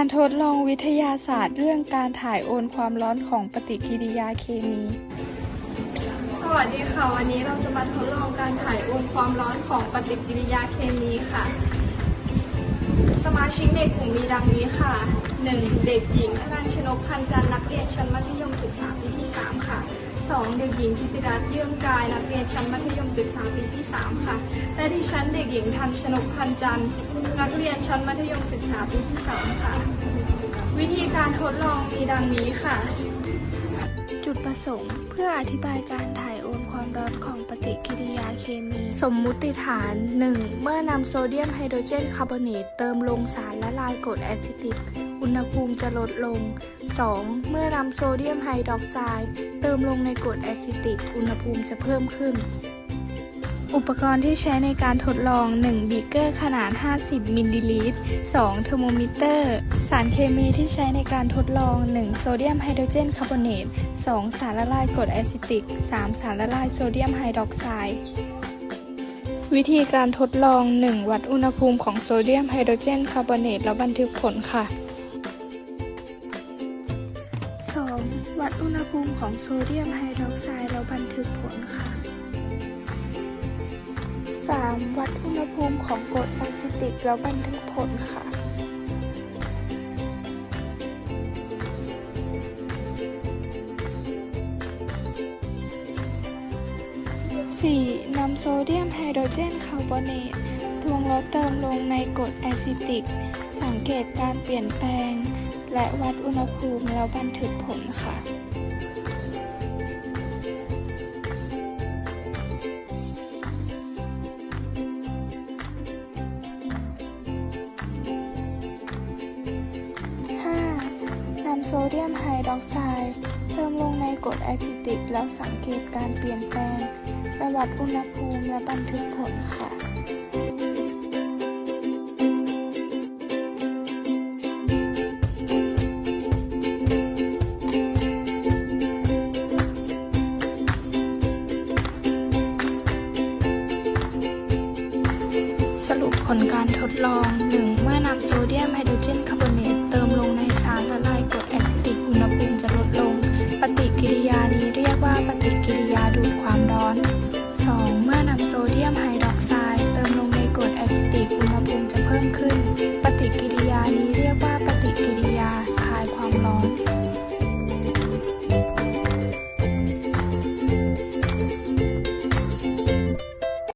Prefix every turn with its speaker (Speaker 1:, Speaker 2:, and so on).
Speaker 1: การทดลองวิทยาศาสตร์เรื่องการถ่ายโอนความร้อนของปฏิกิริยาเคมี
Speaker 2: สวัสดีค่ะ วันนี้เราจะมาทดลองการถ่ายโอนความร้อนของปฏิกิริยาเคมีค่ะ สมาชิกในกลุ่มมีดังนี้ค่ะ 1. เด็กหญิงธนัญชนกพันจันนักเรียนชั้นมัธยมศึกษาปีที่ 3 ค่ะ 2. เด็กหญิงทิติรัตน์เยื่อมกาย นักเรียนชั้นมัธยมศึกษาปีที่ 3 ค่ะ และดิฉันเด็กหญิงทันชนกพันจันทร์นักเรียนชั้นมัธยมศึกษาปีที่ 3 ค่ะ วิธีการทดลองมีดังนี้ค่ะ
Speaker 1: จุดประสงค์ เพื่ออธิบายการถ่ายโอนความร้อนของปฏิกิริยาเคมี สมมุติฐาน 1. เมื่อนำโซเดียมไฮโดรเจนคาร์บอเนตเติมลงสารละลายกรดแอซิติก อุณหภูมิจะลดลง 2. เมื่อนำโซเดียมไฮดรอกไซด์เติมลงในกรดแอซิติก อุณหภูมิจะเพิ่มขึ้น อุปกรณ์ที่ใช้ในการทดลอง 1. บีเกอร์ขนาด 50 มิลลิลิตร 2. เทอร์โมมิเตอร์ สารเคมีที่ใช้ในการทดลอง 1. โซเดียมไฮโดรเจนคาร์บอเนต 2. สารละลายกรดแอซิติก 3. สารละลายโซเดียมไฮดรอกไซด์วิธีการทดลอง 1. วัดอุณหภูมิของโซเดียมไฮโดรเจนคาร์บอเนตแล้วบันทึกผลค่ะ 2. วัดอุณหภูมิของโซเดียมไฮดรอกไซด์แล้วบันทึกผลค่ะ 3. วัดอุณหภูมิของกรดแอซิติกแล้วบันทึกผลค่ะ 4. นำโซเดียมไฮโดรเจนคาร์บอเนตตวงแล้วเติมลงในกรดแอซิติก สังเกตการเปลี่ยนแปลง และวัดอุณหภูมิแล้วบันทึกผลค่ะ โซเดียมไฮดรอกไซด์เติมลงในกรดแอซิติก แล้วสังเกตการเปลี่ยนแปลงและวัดอุณหภูมิและบันทึกผลค่ะสรุปผลการทดลอง 1. เมื่อนำโซเดียมไฮโดรเจนคาร์บอเนตเติมลงใน